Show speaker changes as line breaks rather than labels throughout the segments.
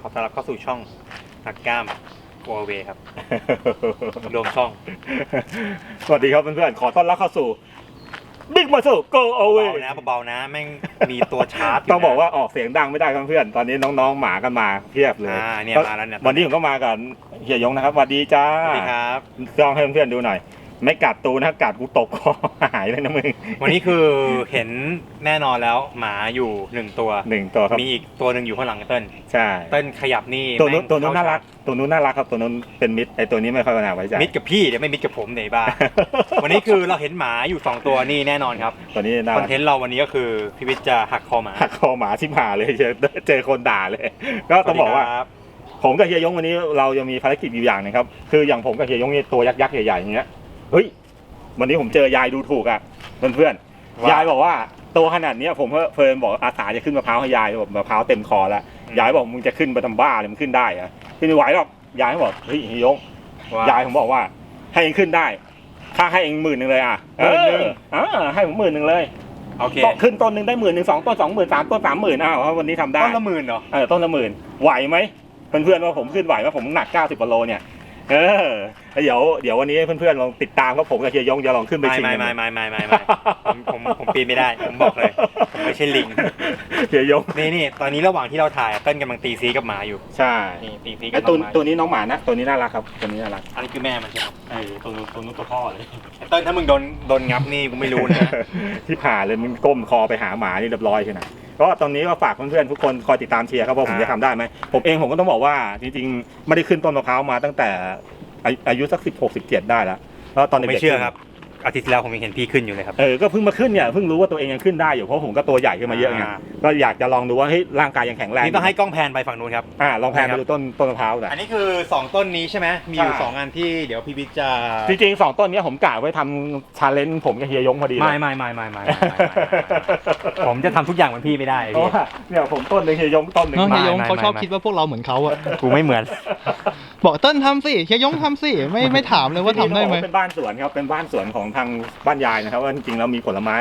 ขอต้อนรับเข้าสู่ช่องนักกล้ามวอลเวครับ รวมช่อง
สวัสดีครับเพื่อนๆ ขอต้อนรับเข้าสู่ Big Muscle Go
เบา
Away
ๆนะเบาๆนะแม่งมีตัวชาร์จยู่
ต้องบอก
นะ
ว่าออกเสียงดังไม่ได้ครับเพื่อนตอนนี้น้องๆ หมากันมาเพียบเลย
อ่าเนี่ยมาแล้วเนี่ย
วันนี้ผมก็มากับเฮียยงนะครับสวัสดีจ้า
สวัสดีครับ
ลองให้เพื่อนๆดูหน่อย ไม่กัดตูนะกัดกูตกคอหายเลยนะมึง
วันนี้คือเห็นแน่นอนแล้วหมาอยู่หนึ่งตัว
หนึ่งตัวครับ
มีอีกตัวหนึ่งอยู่ข้างหลังเติ้ล
ใช่
เติ้ลขยับนี่
ตัวนู้น
แม่ง
ตัวนู้น
เข้
น่ารัก ตัวนู้นน่ารักครับตัวนู้นเป็นมิตรไอตัวนี้ไม่ค่อยน่าไว้ใจ
มิดกับพี่เดี๋ยวไม่มิดกับผมเนี่ยบ้าวันนี้คือเราเห็นหมาอยู่สองตัวนี่แน่นอนครับ
ตัวนี้น่า
คอ
รั
น
ก
เทนต์เราวันนี้ก็คือพี่วิทย์จะหักคอหมา
หักคอหมาชิบหายเลยเจอเจอคนด่าเลย ก็ต้องบอกว่า
สสดีครับ
ผมกับเฮียยงวันนี้เรายังมีภารกิจอยู่อย่างหนึงครับคืออย่างผมกับเฮียยงนี่ตัวยักษ์ยักษ์ใหญ่ๆอย่างเงี้ย เฮ้ย วันนี้ผมเจอยายดูถูกอะเพื่อน
ว่า
ๆยายบอกว่าตัวขนาดเนี้ยผมเพิ่งเฟิร์นบอกอาสาจะขึ้นมะพร้าวให้ยายบอกมะพร้าวเต็มคอแล้วยายบอกมึงจะขึ้นไปทำบ้าเลยมึงขึ้นได้เหรอะขึ้นไม่ไหวหรอกยายบอกเฮ้ยเฮียยง
ว่
ยายผมบอกว่า ให้เองขึ้นได้ค่าให้เองหมื่นหนึ่งเลยอะ
หมื่นหนึ่ง
เอออ่าให้ผมหมื่นหนึ่งเลย
โอเค
ต้นขึ้นต้นหนึ่งได้หมื่นหนึ่งสองต้นสองหมื่นสามต้นสามหมื่นอ้าววันนี้ทำได้
ต้นละหมื่นเหรอ
เออต้นละหมื่นไหวไหมเพื่อนๆว่าผมขึ้นไหวไหมผมหนัก 90กิโลเนี่ย เออแล้วเดี๋ยวเดี๋ยววันนี้เพื่อนๆลองติดตามว่าผมกับเฮียยงจะลองขึ้นไป
ไม่
ชิง
ไม่ไม่ไม่ไม่ไม่ไม่ผมผมผมปีนไม่ได้ ผมบอกเลยผมไม่ใช่ลิง
เฮียยง
นี่นี่ตอนนี้ระหว่างที่เราถ่ายเต้นกำลังตีซีกับหมาอยู่
ใช่
นี่ตีซี
ไอ
กับ
ตัว
หมา
ตัวนี้น้องหมานะตัวนี้น่ารักครับตัวนี้น่ารัก
อันนี้คือแม่มันใช่ไหม
ไอตัวนู้นตัวนู้นตัวพ่อเลย
เต้นถ้ามึงโดนโดนงับนี่กูไม่รู้นะ
ที่ผ่าเลยมันก้มคอไปหาหมานี่เรียบร้อยใช่ไหม ก็ตอนนี้ก็ฝากเพื่อนๆทุกคนคอยติดตามเชียร์ครับว่าผมจะทำได้ไหมผมเองผมก็ต้องบอกว่าจริงๆ ไม่ได้ขึ้นต้นมะพร้าวมาตั้งแต่อายุสักสิบหกสิบเจ็ดได้แล้วแล้วตอนเด็กๆ
ไม่เชื่อครับ อาทิตย์ที่แล้วผมยังเห็นพี่ขึ้นอยู่เลยครับ
เออ ก็เพิ่งมาขึ้นเนี่ย เพิ่งรู้ว่าตัวเองยังขึ้นได้อยู่ เพราะผมก็ตัวใหญ่ขึ้นมาเยอะไง
อ่า
ก็อยากจะลองดูว่าเฮ้ยร่างกายยังแข็งแรง
นี่ต้องให้กล้องแพนไปฝั่งนู้นครับ
อ่าลองแพนไปดูต้นต้นมะพร้าวหน่อย
อันนี้คือ 2 ต้นนี้ใช่ไหมมีอยู่
ใช่
2 อันที่เดี๋ยวพี่วิทย์จะ
จริงๆสองต้นเนี้ยผมกะไว้ทำชาเลนจ์ผมกับเฮียยงพอดีเลย
ไม่ไม่ไม่ไม่ไม่ไม่ไม่ผมจะทำทุกอย่างเหมือนพี่ไม่ได้
เพราะ
พี่
ว่าเนี่ยผมต้นหนึ่งเฮียยงต้นหนึ่ง
น้องเฮียยง
ไม่
เขาชอบ
ไม่
คิดว่าพวกเราเหมือนเขาอะ
กูไม่เหมือน
บอกเติ้ลทำสิเฮียยงทำสิไม่ไม่ถามเลยว่าทำได้ไหม
เป็นบ้านสวนครับเป็นบ้านสวนของทางบ้านยายนะครับว่าจริงๆแล้วมีผลไม้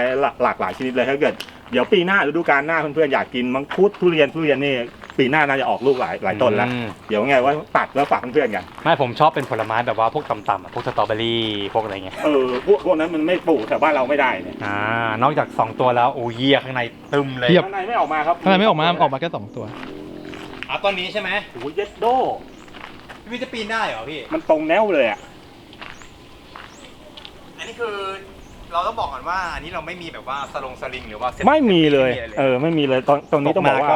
หลากหลายชนิดเลยถ้าเกิดเดี๋ยวปีหน้าฤดูกาลหน้าเพื่อนๆอยากกินมังคุดทุเรียนทุเรียนนี่ปีหน้าน่าจะออกลูกหลายหลายต้นแล้ว
อืม
เดี๋ยวไงว่าตัดแล้วฝากเพื่อนๆกัน
ไม่ผมชอบเป็นผลไม้แบบว่าพวกต่ำๆอะพวกสตรอเบอรี่พวกอะไรเงี้ย
เออพวกพวกนั้นมันไม่ปลูกแถวบ้านเราไม่ได้เนี่ย
อ่านอกจาก2ตัวแล้วโอ้ยเยี่ยข้างในตึมเลย
เทียบ
ข้างในไม่ออกมาครับ
ทำไมไม่ออกมาออกมาแค่สองตัว
อะต้นนี้ใช่ไหม
โอ้ยเย็ดโด
พี่วิทย์จะปีนได้เหรอพี่
มันตรงแนวเลยอะ
อันนี้ คือเราต้องบอกก่อนว่าอันนี้เราไม่มีแบบว่าสลงสลิงหรือว่าซ็ต
ไม่มีเลย
ไม่มีะไร
เออ ไม่มีเลยตอนตรงนี้ต้องบอกว่า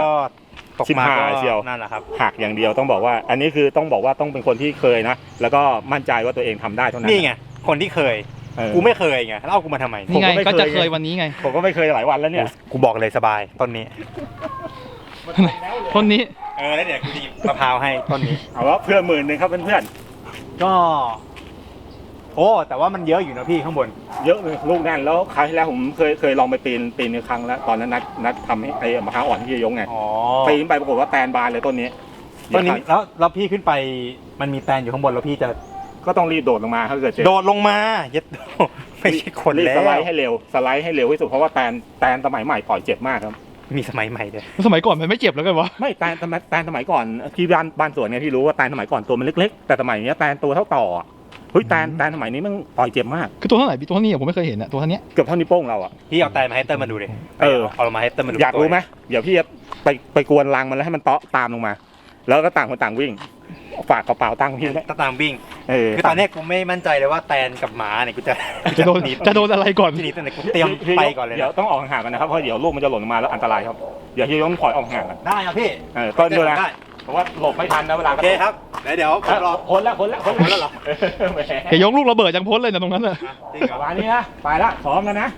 ตก
ชิบ
มา
หาย
ก็
เชียว
นั่นแหละครับ
หักอย่างเดียวต้องบอกว่า อันนี้คือต้องบอกว่าต้องเป็นคนที่เคยนะ แล้วก็มั่นใจว่าตัวเองทำได้เท่านั้น
นี่ไง คนที่เคย
เออ
กูไม่เคยไงแล้วเอากูมาทำไม
นี่ไง
ผมก็ไม่
ก็จะ
เคย
เคยวันนี้ไง
ผมก็ไม่เคยหลายวันแล้วเนี่ย
กูบอกเลยสบายต้นนี้
ต้นนี้
เออ แล้วเดี๋ยวกูจะหยิบมะพร้าวให้ต้นนี้
เอาว่าเพื่อนหมื่นหนึ่งครับเพื่อน
ก็ โอ้แต่ว่ามันเยอะอยู่นะพี่ข้างบน
ๆเยอะเลยลูกแน่นแล้วคราวที่แล้วผมเคยเคยลองไปปีนปีนในครั้งแล้วตอนนั้นนัดนัดทำให้ไอ้มะพร้าวอ่อนที่เฮียยงไง
อ๋อ
ปีนไปปรากฏว่าแตนบานเลยต้นนี้
ต้นนี้
เดี๋ยว
แล้วแล้วพี่ขึ้นไปมันมีแตนอยู่ข้างบนแล้วพี่จะ
ก็ต้องรีบโดดลงมาถ้าเกิดเจอ
โดดลงมาเย็ดไม่ใช่คน
รีบ
แล้ว
สไลด์ให้เร็วสไลด์ให้เร็วที่สุดเพราะว่าแตนแตนสมัยใหม่ต่อยเจ็บมากครับ
มีสมัยใหม่ด้วย
สมัยก่อนมันไม่เจ็บแล้วกันวะ
ไม่แตนสมัยแตนสมัยก่อนที่บ้านบ้านสวนเนี่ยที่รู้ว่าแตนสมัยก่อนตัวมันเล็กๆ แต่สมัยเนี้ยแตนตัวเท่าต่ออะ เฮ้ยแตนแตนสมัยนี้มันต่อยเจ็บมาก
คือตัวเท่าไหร่พี่ตัวเท่านี้อะผมไม่เคยเห็นอะตัวเท่านี้
เกือบเท่านิ้วโป้งเราอะ
พี่เอาแตนมาให้เติ้ลมาดูดิ
เออ
เอามาให้เติ้ลมาดู
อยากรู้ไหมเดี๋ยวพี่จะไปไปกวนรังมันแล้วให้มันเตาะตามลงมา แล้วก็ต่างคนต่างวิ่ง ฝากกระเป๋าตังค์พี่นะ
ตาตามวิ่ง
เออ
คือตอนเนี้ยกูไม่มั่นใจเลยว่าแตนกับหมาเนี่ยกูจะ
จะโดน
หนี
จะโดนอะไรก่อน
ที่หนีตั้งแต่กูเตรียมไปก่อนเลย
เดี๋ยว
นะ
ต้องออกห่างๆกันนะครับเพราะเดี๋ยวลูกมันจะหล่นลงมาแล้วอันตรายครับเดี๋ยวพี่ต้องถอยออกห่างกัน
ได้ครับพี่
เออต้นด้วยนะ
ได้
เพราะว่าหลบไม่ทันนะเวลา
โอเคครับ แล้วเดี๋ยวผมรอ
พ้นแล้วพ้นแล้วพ้น
พ้นแล้วเหรอ
แหม
เฮียยงลูกระเบิดยังพ้นเลยนะตรงนั้นอะ
อะจริงเหรอ
ประมาณนี้นะไปละพร้อมกันนะ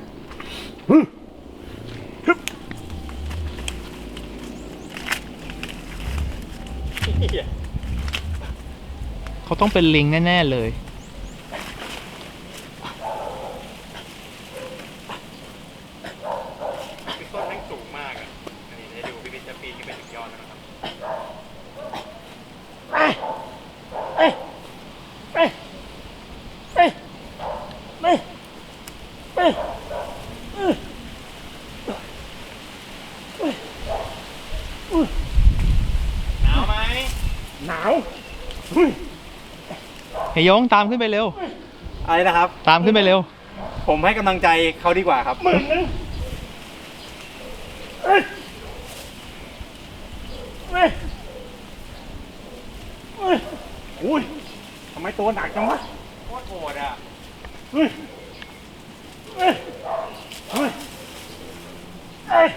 เขาต้องเป็นลิงแน่ๆเลย
คือต้นแม่งสูงมากอะอันนี้ให้ดูพี่วิทย์จะปีนขึ้นไปถึงยอดแล้วนะครับ หนาวไหม
หนาวเฮ้ย
เฮี ยยงตามขึ้นไปเร็ว
อะไรนะครับ
ตามขึ้นไปเร็ว
ผมให้กำลังใจเขาดีกว่าครับ
หมื่นหนึงเอ้ยเอ้ยเอ้ยอุ้ยทำไมตัวหนักจังวะ
โคตรโหดอะ
เฮ้ยเฮ้ยเฮ้ยเอ้ย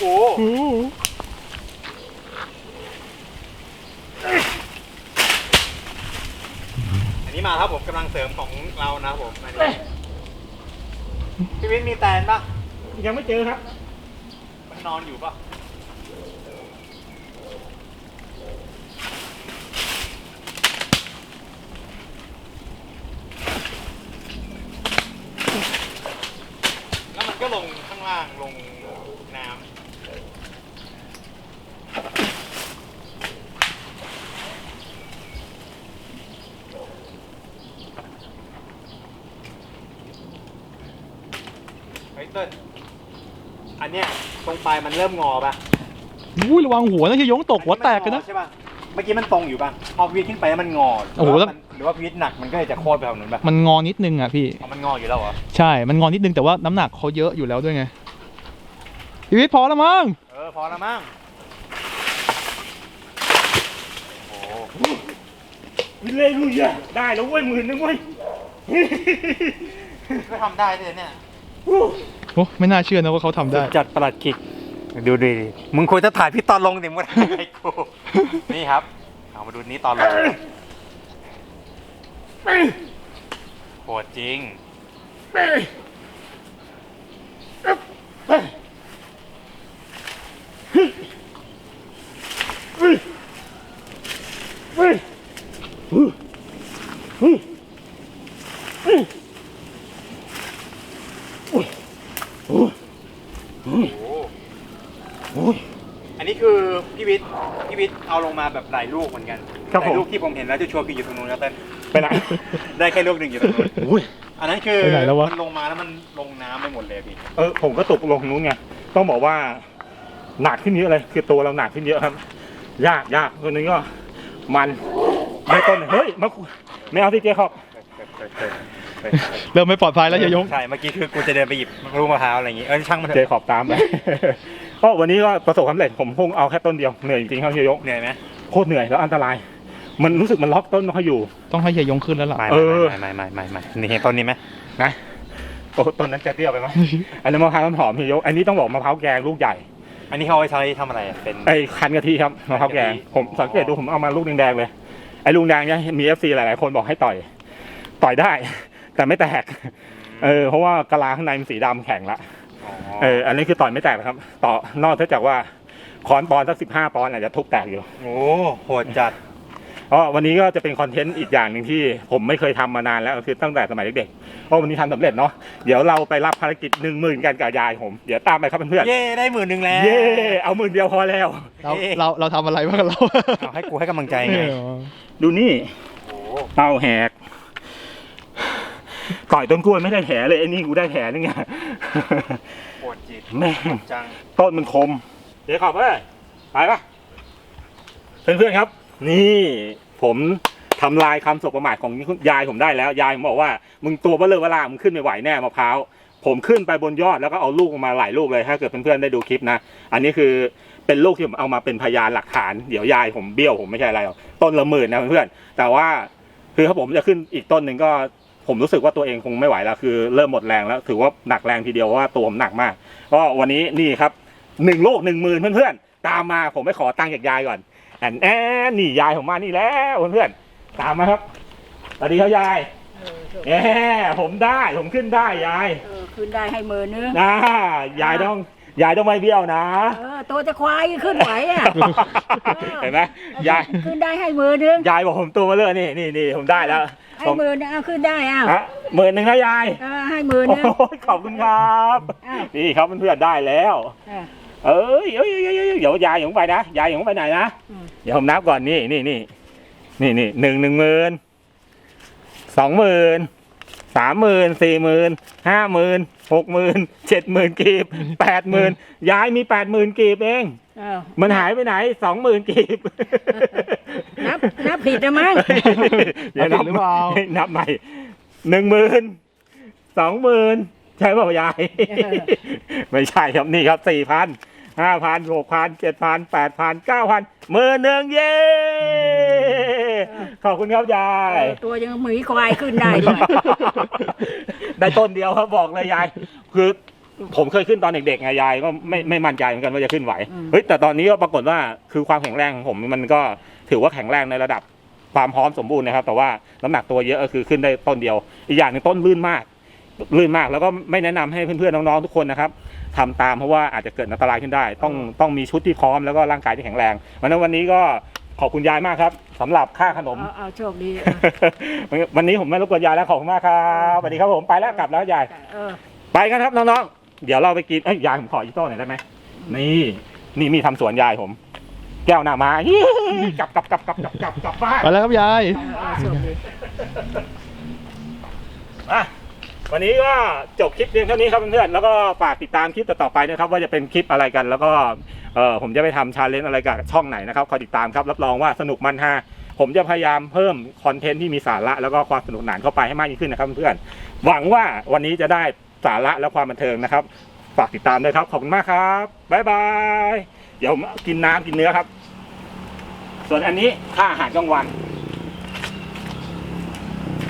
โอ้
โอ้โห
อันนี้มาครับผม กำลังเสริมของเรานะครับผมอันนี้พี่วิทย์มีแตนปะ
ยังไม่เจอครับ
มันนอนอยู่ปะแล้วมันก็ลงข้างล่างลงน้ำ เฮ้ยเติ้ลอันเนี้ยตรงปลายมันเริ่มงอปะ
อุ้ยระวังหัวนะเฮียยงตกหัวแตกกันนะ
ใช่ปะเมื่อกี้มันตรงอยู่ปะพอพีทขึ้นไปแล้วมันงอ
โอ้โห
หรื
แล้ว
ว่ามันหรือว่าพีทหนักมันก็เลยจะโค่นไปทางนู้นปะ
มันงอนิดนึงอะพี่
อ๋อมันงออยู่แล้วเหรอ
ใช่ มันงอนิดนึงแต่ว่าน้ำหนักเขาเยอะอยู่แล้วด้วยไงพี่วิทย์พอแล้วมั้ง
เออพอแล้วมั้งโอ้โห
วิเล่ลุยอะได้แล้วเว้ยหมื่นนึงเว้ย
ก็ทำได้เลยเนี่ย
โอ้ไม่น่าเชื่อนะว่าเขาทำได้
จัดประหลัดขิก ดูดิมึงควรจะถ่ายพี่ตอนลงดิมึงถ่ายกู นี่ครับ เอามาดูนี้ตอนลงโหดจริง อันนี้คือพี่วิทย์พี่วิทย์เอาลงมาแบบหลายลูกเหมือนกัน
ครับ
แต่
ผม
ลูกที่ผมเห็นแล้วจะชัวร์คืออยู่ตรงนู้นแล้วเต้น
ไปไหน
ได้แค่ลูกหนึ่งอยู่ตรงนู้น
อุ้ย
อันนั้นคือ
ไปไหนแล้ววะ
มันลงมาแล้วมันลงน้ำไปหมดเลยพี่
เออผมก็ตกลงนู้นไงต้องบอกว่าหนักขึ้นเยอะเลยคือตัวเราหนักขึ้นเยอะครับ ยากยากคนนี้ก็มันไม่ต้นเฮ้ยมาไม่เอาที่เจ๊ขอบ
เริ่มไม่ปลอดภัยแล้วเฮียยง
ใช่เมื่อกี้คือกูจะเดินไปหยิบลูกมะพร้าวอะไรอย่างงี้เออช่างมันเถ
เจ๊
อะ
ขอบตามไป ก็วันนี้ก็ประสบความสำเร็จผมคงเอาแค่ต้นเดียวเหนื่อยจริงๆครับเฮียยก
เหนื่อยไหม
โคตรเหนื่อยแล้วอันตราย มันรู้สึกมันล็อกต้นไม่ค่อยอยู่
ต้องให้เฮียยงขึ้นแล้วล่ะ
ไม่
เออ
ไม่ไม่ไม่ไม่ไม่นี่เห็นต้นนี้ไหม
นะโอ้ต้นนั้นจะเตี้ยไปไหม อันนั้นมะพร้าวน้ำหอมเฮียยกอันนี้ต้องบอกมะพร้าวแกงลูกใหญ่
อันนี้เขาเอาไว้ใช้ทำอะไรอะเป็น
ไอ้คันกะทิครับมะพร้าวแกง
คันกะทิ
ผมสังเกตดูผมเอามาลูกแดงๆเลยไอ้ลูกแดงเนี่ยมีเอฟซีหลายๆคนบอกให้ต่อย ต่อยได้ แต่ไม่แตกเออเพราะว่ากะลาข้างในมันสีดำแข็งละ เอออันนี้คือต่อยไม่แตกนะครับ ต่อนอกจากว่าคอนปอนด์สักสิบห้าปอนด์อาจจะทุบแตกอยู่
โอ้โหดจัด
เพราะวันนี้ก็จะเป็นคอนเทนต์อีกอย่างหนึ่งที่ผมไม่เคยทำมานานแล้วคือตั้งแต่สมัยเด็กๆเพราะวันนี้ทำสำเร็จเนาะเดี๋ยวเราไปรับภารกิจหนึ่งหมื่นกันกับยายผมเดี๋ยวตามไปครับเพื่อน
เย่ได้หมื่นหนึ่งแล้ว
ๆเย่เอาหมื่นเดียวพอแล้ว
เราเราเราทำอะไรบ้างกันเรา
เอาให้กูให้กำลังใจไง
เออ
ดูนี่
โอ้
เต้าแหก ต่อยต้นกล้วยไม่ได้แผลเลยไอ้นี่กูได้แผลนึงไง
โหดจิต
แม่ง
จัง
ต้นมันคม เดี๋ยวขอบเอ้ยไปปะเพื่อนๆครับ นี่ผมทำลายคำสบประมาทของยายผมได้แล้ว ยายผมบอกว่า มึงตัวเบลเลอร์เวลามึงขึ้นไม่ไหวแน่มะพร้าวผมขึ้นไปบนยอดแล้วก็เอาลูกออกมาหลายลูกเลยถ้าเกิดเพื่อนๆได้ดูคลิปนะ อันนี้คือเป็นลูกที่ผมเอามาเป็นพยานหลักฐาน เดี๋ยวยายผมเบี้ยวผมไม่ใช่อะไรหรอกต้นละหมื่นนะเพื่อนๆแต่ว่าคือถ้าผมจะขึ้นอีกต้นหนึ่งก็ ผมรู้สึกว่าตัวเองคงไม่ไหวแล้วคือเริ่มหมดแรงแล้ว ถือว่าหนักแรงทีเดียวเพราะว่าตัวผมหนักมากก็วันนี้นี่ครับหนึ่งลูกหนึ่งหมื่นเพื่อนๆตามมาผมไม่ขอตังค์จากยายก่อนแอนแอนนี่ยายผมมานี่แล้วเพื่อนๆตามมาครับสวัสดีครับยาย
เออเถอะ
แหมผมได้ผมขึ้นได้ยาย
เออขึ้นได้ให้มือนึง
นะยายต้องยายต้องไม่เบี้ยวนะ
เออตัวจะควายขึ้นไหวอะ
เห็นไหมยาย
ขึ้นได้ให้มือนึง
ยายบอกผมตัวมาเลยนี่นี่นี่ผมได้แล้ว
ให้
ผม
มือนึงเอาขึ้นได้อ้าว
ฮะหมื่นหนึ่งนะยาย
เออให้มือ
โอ้
นึง
ยขอบคุณครับ
อ้าว
นี่ครับเพื่อนๆได้แล้ว
เออ
เอ้ยเอ้ยเอ้ยเอ้ยเดี๋ยวยายอย่าผมไปนะยายอย่าผมไปไหนนะ
อืม
เดี๋ยวผมนับก่อนนี่นี่นี่นี่นี่หนึ่งหนึ่งหมื่นสองหมื่น สามหมื่นสี่หมื่นห้าหมื่นหกหมื่นเจ็ดหมื่นกีบแปดหมื่นยายมีแปดหมื่นกีบเอง
อ้าว
มันหายไปไหนสองหมื่นกีบ
นับนับผิดนะมั้ง
เดี๋ยวนับ
หรือเปล่า
นับใหม่หนึ่งหมื่นสองหมื่นใช่เปล่ายาย
เออ
ไม่ใช่ครับนี่ครับสี่พันห้าพันหกพันเจ็ดพันแปดพันเก้าพันหมื่นหนึ่งเย้ ขอบคุณครับยาย
เออตัวยังหมีควายขึ้นได้ด้วย
ได้ต้นเดียวครับบอกเลยยาย คือผมเคยขึ้นตอนเด็กๆไงยายก็ไม่ไม่มั่นใจเหมือนกันว่าจะขึ้นไหว
อืม
เฮ้ยแต่ตอนนี้ก็ปรากฏว่าคือความแข็งแรงของผมมันก็ถือว่าแข็งแรงในระดับความพร้อมสมบูรณ์นะครับ แต่ว่าน้ำหนักตัวเยอะก็คือขึ้นได้ต้นเดียว อีกอย่างหนึงต้นลื่นมาก ลื่นมากแล้วก็ไม่แนะนำให้เพื่อนๆน้องๆทุกคนนะครับทำตามเพราะว่าอาจจะเกิดอันตรายขึ้นได้ ต้องต้องมีชุดที่พร้อมแล้วก็ร่างกายที่แข็งแรงวันนั้นวันนี้ก็ขอบคุณยายมากครับ สำหรับค่าขนม
เอาเอาโชคดี
วันนี้ผมไม่รบกวนยายแล้วขอบคุณมากครับสวัสดีครับผมไปแล้วกลับแล้วยาย
เออ
ไปกันครับน้องๆ เดี๋ยวเราไปกินเอ้ยยายผมขออีโต้หน่อยได้ไหม นี่ นี่มีทำสวนยายผม แก้วหน้ามาฮิกลับกลับกลับกลับกลับกลับกลับบ้าน
ไปแล้วครับยาย
เอาโชคดี
อะวันนี้ก็จบคลิปเพียงเท่านี้ครับเพื่อนๆแล้วก็ฝากติดตามคลิปต่อๆไปนะครับ ว่าจะเป็นคลิปอะไรกัน แล้วก็ เออผมจะไปทำชาเลนจ์อะไรกับช่องไหนนะครับคอยติดตามครับรับรองว่าสนุกมันฮาผมจะพยายามเพิ่มคอนเทนต์ที่มีสาระแล้วก็ความสนุกสนานเข้าไปให้มากยิ่งขึ้นนะครับเพื่อนๆหวังว่าวันนี้จะได้สาระและความบันเทิงนะครับ ฝากติดตามด้วยครับขอบคุณมากครับบ๊ายบายเดี๋ยวผมกินน้ำกินเนื้อครับ ส่วนอันนี้ค่าอาหารกลางวัน